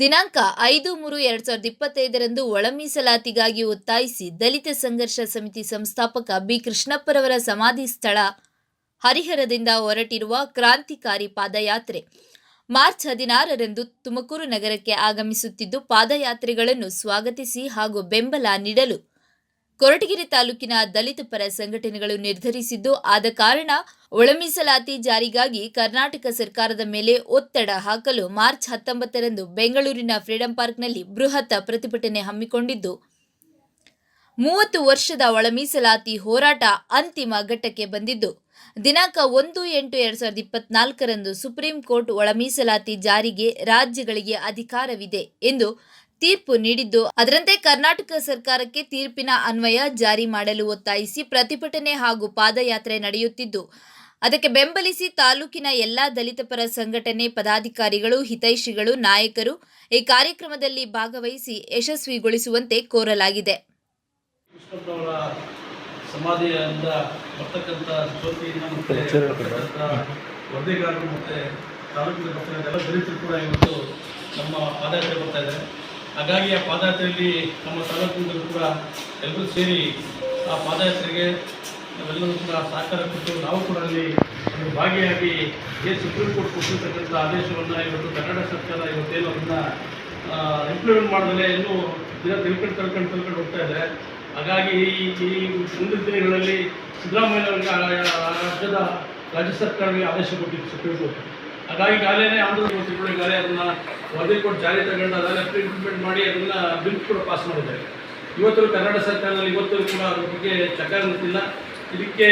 ದಿನಾಂಕ ಐದು ಮೂರು ಎರಡ್ ಸಾವಿರದ ಇಪ್ಪತ್ತೈದರಂದು ಒಳ ಮೀಸಲಾತಿಗಾಗಿ ಒತ್ತಾಯಿಸಿ ದಲಿತ ಸಂಘರ್ಷ ಸಮಿತಿ ಸಂಸ್ಥಾಪಕ ಬಿ ಕೃಷ್ಣಪ್ಪರವರ ಸಮಾಧಿ ಸ್ಥಳ ಹರಿಹರದಿಂದ ಹೊರಟಿರುವ ಕ್ರಾಂತಿಕಾರಿ ಪಾದಯಾತ್ರೆ. ಮಾರ್ಚ್ ಹದಿನಾರರಂದು ತುಮಕೂರು ನಗರಕ್ಕೆ ಆಗಮಿಸುತ್ತಿದ್ದು ಪಾದಯಾತ್ರೆಗಳನ್ನು ಸ್ವಾಗತಿಸಿ ಹಾಗೂ ಬೆಂಬಲ ನೀಡಲು ಕೊರಟಗೆರೆ ತಾಲೂಕಿನ ದಲಿತ ಪರ ಸಂಘಟನೆಗಳು ನಿರ್ಧರಿಸಿದ್ದು, ಆದ ಕಾರಣ ಒಳಮೀಸಲಾತಿ ಜಾರಿಗಾಗಿ ಕರ್ನಾಟಕ ಸರ್ಕಾರದ ಮೇಲೆ ಒತ್ತಡ ಹಾಕಲು ಮಾರ್ಚ್ ಹತ್ತೊಂಬತ್ತರಂದು ಬೆಂಗಳೂರಿನ ಫ್ರೀಡಂ ಪಾರ್ಕ್ನಲ್ಲಿ ಬೃಹತ್ ಪ್ರತಿಭಟನೆ ಹಮ್ಮಿಕೊಂಡಿದ್ದು, ಮೂವತ್ತು ವರ್ಷದ ಒಳಮೀಸಲಾತಿ ಹೋರಾಟ ಅಂತಿಮ ಘಟ್ಟಕ್ಕೆ ಬಂದಿದ್ದು, ದಿನಾಂಕ ಒಂದು ಎಂಟು ಎರಡ್ ಸಾವಿರದ ಇಪ್ಪತ್ನಾಲ್ಕರಂದು ಸುಪ್ರೀಂ ಕೋರ್ಟ್ ಒಳಮೀಸಲಾತಿ ಜಾರಿಗೆ ರಾಜ್ಯಗಳಿಗೆ ಅಧಿಕಾರವಿದೆ ಎಂದು ತೀರ್ಪು ನೀಡಿದ್ದು. ಅದರಂತೆ ಕರ್ನಾಟಕ ಸರ್ಕಾರಕ್ಕೆ ತೀರ್ಪಿನ ಅನ್ವಯ ಜಾರಿ ಮಾಡಲು ಒತ್ತಾಯಿಸಿ ಪ್ರತಿಭಟನೆ ಹಾಗೂ ಪಾದಯಾತ್ರೆ ನಡೆಯುತ್ತಿದ್ದು ಅದಕ್ಕೆ ಬೆಂಬಲಿಸಿ ತಾಲೂಕಿನ ಎಲ್ಲಾ ದಲಿತ ಪರ ಸಂಘಟನೆ ಪದಾಧಿಕಾರಿಗಳು ಹಿತೈಷಿಗಳು ನಾಯಕರು ಈ ಕಾರ್ಯಕ್ರಮದಲ್ಲಿ ಭಾಗವಹಿಸಿ ಯಶಸ್ವಿಗೊಳಿಸುವಂತೆ ಕೋರಲಾಗಿದೆ. ಸಮಾಧಿಯಿಂದ ಬರ್ತಕ್ಕಂಥ ಜ್ಯೋತಿಯಿಂದ ಮತ್ತು ವರದಿಗಾರರು ಮತ್ತು ತಾಲೂಕಿನ ಬರ್ತಕ್ಕಂಥ ಎಲ್ಲ ದಲಿತರು ಕೂಡ ಇವತ್ತು ನಮ್ಮ ಪಾದಯಾತ್ರೆ ಬರ್ತಾ ಇದ್ದಾರೆ ಹಾಗಾಗಿ ಆ ಪಾದಯಾತ್ರೆಯಲ್ಲಿ ನಮ್ಮ ತಾಲೂಕಿನಲ್ಲೂ ಕೂಡ ಎಲ್ಲರೂ ಸೇರಿ ಆ ಪಾದಯಾತ್ರೆಗೆ ನಾವೆಲ್ಲರೂ ಕೂಡ ಸಹಕಾರ ಕೊಟ್ಟು ನಾವು ಕೂಡ ಅಲ್ಲಿ ಭಾಗಿಯಾಗಿ ಏನು ಸುಪ್ರೀಂ ಕೋರ್ಟ್ ಕೊಟ್ಟಿರ್ತಕ್ಕಂಥ ಆದೇಶವನ್ನು ಇವತ್ತು ಕನ್ನಡ ಸರ್ಕಾರ ಇವತ್ತೇನು ಅದನ್ನು ಇಂಪ್ಲಿಮೆಂಟ್ ಮಾಡಿದ್ರೆ ಇನ್ನೂ ದಿನ ತಿಳ್ಕೊಂಡು ತಿಳ್ಕೊಂಡು ತಿಳ್ಕೊಂಡು ಹೋಗ್ತಾ ಇದೆ. ಹಾಗಾಗಿ ಈ ಈ ಮುಂದಿನ ದಿನಗಳಲ್ಲಿ ಸಿದ್ದರಾಮಯ್ಯ ಅವರಿಗೆ ರಾಜ್ಯದ ರಾಜ್ಯ ಸರ್ಕಾರಕ್ಕೆ ಆದೇಶ ಕೊಟ್ಟಿತ್ತು ಸುಪ್ರೀಂ ಕೋರ್ಟ್. ಹಾಗಾಗಿ ಈಗಾಗಲೇ ಆಂಧ್ರ ಮುಖ್ಯಮಂತ್ರಿಗಳು ಈಗಾಗಲೇ ಅದನ್ನ ವರದಿ ಕೊಟ್ಟು ಜಾರಿ ತಗೊಂಡು ಅದನ್ನ ಟ್ರೀಟ್ಮೆಂಟ್ ಮಾಡಿ ಅದನ್ನ ಬಿಲ್ ಕೂಡ ಪಾಸ್ ಮಾಡಿದ್ದಾರೆ. ಇವತ್ತು ಕರ್ನಾಟಕ ಸರ್ಕಾರದಲ್ಲಿ ಇವತ್ತು ಕೂಡ ಅದ್ರ ಬಗ್ಗೆ ಚಕಾರ ನಿಂತಿಲ್ಲ ಇದಕ್ಕೆ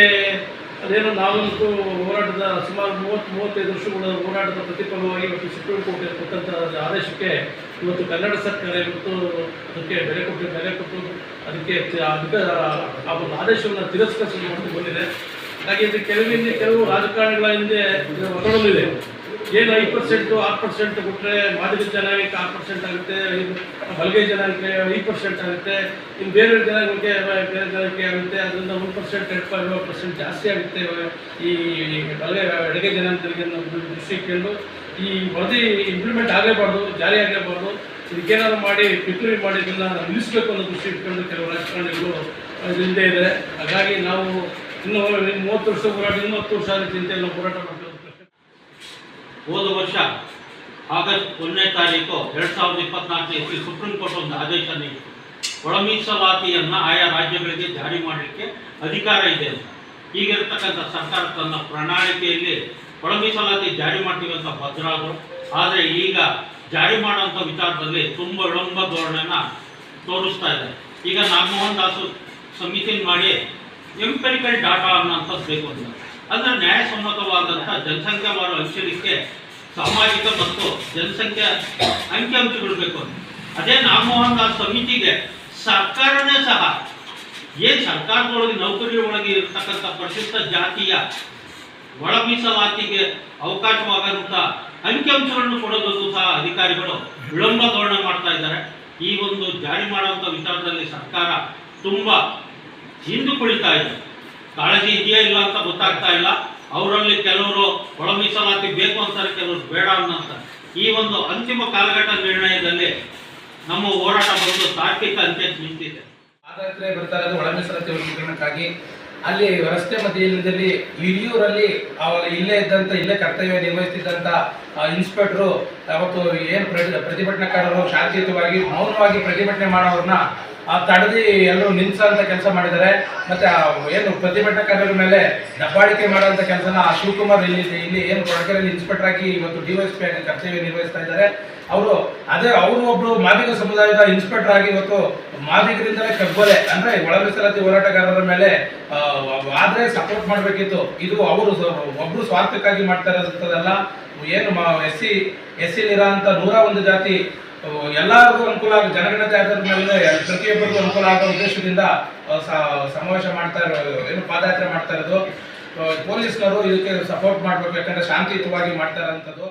ಅದೇನೋ ನಾವಂತೂ ಹೋರಾಟದ ಸುಮಾರು ಮೂವತ್ತು, ಮೂವತ್ತೈದು ವರ್ಷಗಳ ಹೋರಾಟದ ಪ್ರತಿಫಲವಾಗಿ ಇವತ್ತು ಸುಪ್ರೀಂ ಕೋರ್ಟ್ ಆದೇಶಕ್ಕೆ ಇವತ್ತು ಕನ್ನಡ ಸರ್ಕಾರ ಇವತ್ತು ಅದಕ್ಕೆ ಬೆಲೆ ಕೊಟ್ಟು ಬೆಲೆ ಕೊಟ್ಟು ಅದಕ್ಕೆ ಆ ಒಂದು ಆದೇಶವನ್ನು ತಿರಸ್ಕರಿಸಿ ಬಂದಿದೆ. ಹಾಗಾಗಿ ಇದು ಕೆಲವು ಹಿಂದೆ ಕೆಲವು ರಾಜಕಾರಣಿಗಳ ಹಿಂದೆ ಒತ್ತಡವಿದೆ ಏನು ಐದು ಪರ್ಸೆಂಟು ಆರು ಪರ್ಸೆಂಟ್ ಕೊಟ್ಟರೆ ಮಾದಿಗ ಜನಾಂಗಕ್ಕೆ ಆರು ಪರ್ಸೆಂಟ್ ಆಗುತ್ತೆ ಹಲಗೆ ಜನಾಂಗಕ್ಕೆ ಐದು ಪರ್ಸೆಂಟ್ ಆಗುತ್ತೆ, ಇನ್ನು ಬೇರೆ ಜನಾಂಗಕ್ಕೆ ಬೇರೆ ಜನಕ್ಕೆ ಆಗುತ್ತೆ, ಅದರಿಂದ ಒಂದು ಪರ್ಸೆಂಟ್ ಎರಡು ಏಳು ಪರ್ಸೆಂಟ್ ಜಾಸ್ತಿ ಆಗುತ್ತೆ ಈ ಹಲಗೆ ಅಡುಗೆ ಜನಾಂಗದವರಿಗೆ ಅನ್ನೋ ದೃಷ್ಟಿಕೊಂಡು ಈ ವರದಿ ಇಂಪ್ಲಿಮೆಂಟ್ ಆಗಲೇಬಾರ್ದು, ಜಾರಿ ಆಗಲೇಬಾರ್ದು, ಇದಕ್ಕೇನಾದ್ರು ಮಾಡಿ ಪಿತೂರಿ ಮಾಡಿ ಇದನ್ನು ನಿಲ್ಲಿಸಬೇಕು ಅನ್ನೋ ದೃಷ್ಟಿ ಇಟ್ಕೊಂಡು ಕೆಲವು ರಾಜಕಾರಣಿಗಳು ಅದರಿಂದ ಇದೆ ಹಾಗಾಗಿ ನಾವು ಇನ್ನೂ ಮೂವತ್ತು ವರ್ಷ ಹೋರಾಟ ಇನ್ನೂ ಹತ್ತು ವರ್ಷ ಚಿಂತೆಯನ್ನು ಹೋರಾಟ ಮಾಡ್ತೀವಿ ಹೋದ ವರ್ಷ ಆಗಸ್ಟ್ ಒಂದನೇ ತಾರೀಕು ಎರಡ್ ಸಾವಿರದ ಇಪ್ಪತ್ನಾಲ್ಕನೇ ಸುಪ್ರೀಂ ಕೋರ್ಟ್ ಒಂದು ಆದೇಶ ನೀಡಿತು ಒಳ ಮೀಸಲಾತಿಯನ್ನು ಆಯಾ ರಾಜ್ಯಗಳಿಗೆ ಜಾರಿ ಮಾಡಲಿಕ್ಕೆ ಅಧಿಕಾರ ಇದೆ ಅಂತ. ಈಗಿರ್ತಕ್ಕಂಥ ಸರ್ಕಾರ ತನ್ನ ಪ್ರಣಾಳಿಕೆಯಲ್ಲಿ ಒಳ ಮೀಸಲಾತಿ ಜಾರಿ ಮಾಡ್ತೀವಿ ಅಂತ ಭದ್ರಾದರು ಆದರೆ ಈಗ ಜಾರಿ ಮಾಡುವಂಥ ವಿಚಾರದಲ್ಲಿ ತುಂಬ ವಿಳಂಬ ಧೋರಣೆನ ತೋರಿಸ್ತಾ ಇದೆ. ಈಗ ನಾಗಮೋಹನ್ ದಾಸು ಸಮಿತಿ ಮಾಡಿ ಎಂಪೆರಿಕಲ್ ಡಾಟಾ ಅನ್ನೋಂಥದ್ದು ಬೇಕು ಅಂತ. ಅಂದರೆ ನ್ಯಾಯಸಮ್ಮತವಾದಂಥ ಜನಸಂಖ್ಯಾವಾರು ಅಂಶಕ್ಕೆ ಸಾಮಾಜಿಕ ಮತ್ತು ಜನಸಂಖ್ಯಾ ಅಂಕಿಅಂಶಗಳು ಬೇಕು ಅಂತ. ಅದೇ ನಾಗಮೋಹನ್ ದಾಸ್ ಸಮಿತಿಗೆ ಸರ್ಕಾರನೇ ಸಹ, ಏನು ಸರ್ಕಾರದೊಳಗೆ ನೌಕರಿ ಒಳಗೆ ಇರತಕ್ಕಂಥ ಪ್ರಶಸ್ತ ಜಾತಿಯ ಒಳ ಮೀಸಲಾತಿಗೆ ಅವಕಾಶವಾಗಂಥ ಅಂಕಿಅಂಶಗಳನ್ನು ಕೊಡೋದಕ್ಕೂ ಸಹ ಅಧಿಕಾರಿಗಳು ವಿಳಂಬ ಧೋರಣೆ ಮಾಡ್ತಾ ಇದ್ದಾರೆ. ಈ ಒಂದು ಜಾರಿ ಮಾಡುವಂಥ ವಿಚಾರದಲ್ಲಿ ಸರ್ಕಾರ ತುಂಬ ಹಿಂದು ಕುಳಿತಾ ಇದೆ. ಕಾಳಜಿ ಇದೆಯಾ ಇಲ್ಲ ಅಂತ ಗೊತ್ತಾಗ್ತಾ ಇಲ್ಲ. ಅವರಲ್ಲಿ ಕೆಲವರು ಒಳ ಮೀಸಲಾತಿ ಬೇಕು ಅಂತಾರೆ, ಕೆಲವರು ಬೇಡ ಅಂತ ಈ ಒಂದು ಅಂತಿಮ ಕಾಲಘಟ್ಟ ನಿರ್ಣಯದಲ್ಲಿ ನಮ್ಮ ಹೋರಾಟ ಬಂದು ತಾರ್ಕಿಕ ಅಂತ್ಯಕ್ಕೆ ನಿಂತಿದೆ. ಪಾದಯಾತ್ರೆ ಬರ್ತಾ ಇರೋದು ಒಳ ಮೀಸಲಾತಿ ವರ್ಗೀಕರಣಕ್ಕಾಗಿ ಅಲ್ಲಿ ರಸ್ತೆ ಮಧ್ಯದಲ್ಲಿ ಹಿರಿಯೂರಲ್ಲಿ ಅವರ ಇಲ್ಲೇ ಇದ್ದಂತ, ಇಲ್ಲೇ ಕರ್ತವ್ಯ ನಿರ್ವಹಿಸ್ತಿದ್ದಂತ ಇನ್ಸ್ಪೆಕ್ಟ್ರು ಅವತ್ತು ಏನು ಪ್ರತಿ ಪ್ರತಿಭಟನಾಕಾರರು ಶಾಂತಿಯುತವಾಗಿ, ಮೌನವಾಗಿ ಪ್ರತಿಭಟನೆ ಮಾಡೋರನ್ನ ಆ ತಡೆದಿ ಎಲ್ಲರೂ ನಿಲ್ಸಂತ ಕೆಲಸ ಮಾಡಿದ್ದಾರೆ. ಮತ್ತೆ ಏನು ಪ್ರತಿಭಟನಾಕಾರರ ಮೇಲೆ ದಬ್ಬಾಳಿಕೆ ಮಾಡುವಂತ ಕೆಲಸನ ಆ ಶಿವಕುಮಾರ್ ಇಲ್ಲಿ ಇಲ್ಲಿ ಏನು ಕೊಡಗೆರೆಯಲ್ಲಿ ಇನ್ಸ್ಪೆಕ್ಟರ್ ಆಗಿ ಇವತ್ತು ಡಿವೈಎಸ್ಪಿ ಆಗಿ ಕರ್ತವ್ಯ ನಿರ್ವಹಿಸ್ತಾ ಇದ್ದಾರೆ. ಅವರು ಅದೇ ಅವರು ಒಬ್ರು ಮಾದಿಗ ಸಮುದಾಯದ ಇನ್ಸ್ಪೆಕ್ಟರ್ ಆಗಿ ಇವತ್ತು ಮಾದಿಗರಿಂದಲೇ ಕಗ್ಗೊಲೆ. ಅಂದ್ರೆ ಒಳ ಮೀಸಲಾತಿ ಹೋರಾಟಗಾರರ ಮೇಲೆ ಆದ್ರೆ ಸಪೋರ್ಟ್ ಮಾಡಬೇಕಿತ್ತು. ಇದು ಅವರು ಒಬ್ರು ಸ್ವಾರ್ಥಕ್ಕಾಗಿ ಮಾಡ್ತಾ ಇರೋದಲ್ಲ ಏನು ಎಸ್ ಸಿ ಎಸ್ ಸಿ ಅಂತ ನೂರ ಒಂದು ಜಾತಿ ಎಲ್ಲರಿಗೂ ಅನುಕೂಲ ಆಗ ಜನಗಣತಿ ಆಧಾರದ ಮೇಲೆ ಪ್ರತಿಯೊಬ್ಬರಿಗೂ ಅನುಕೂಲ ಆಗೋ ಉದ್ದೇಶದಿಂದ ಸಮಾವೇಶ ಮಾಡ್ತಾ ಇರೋ, ಏನು ಪಾದಯಾತ್ರೆ ಮಾಡ್ತಾ ಇರೋದು. ಪೊಲೀಸ್ನವರು ಇದಕ್ಕೆ ಸಪೋರ್ಟ್ ಮಾಡ್ಬೇಕು. ಯಾಕಂದ್ರೆ ಶಾಂತಿಯುತವಾಗಿ ಮಾಡ್ತಾ ಇರೋಂಥದ್ದು.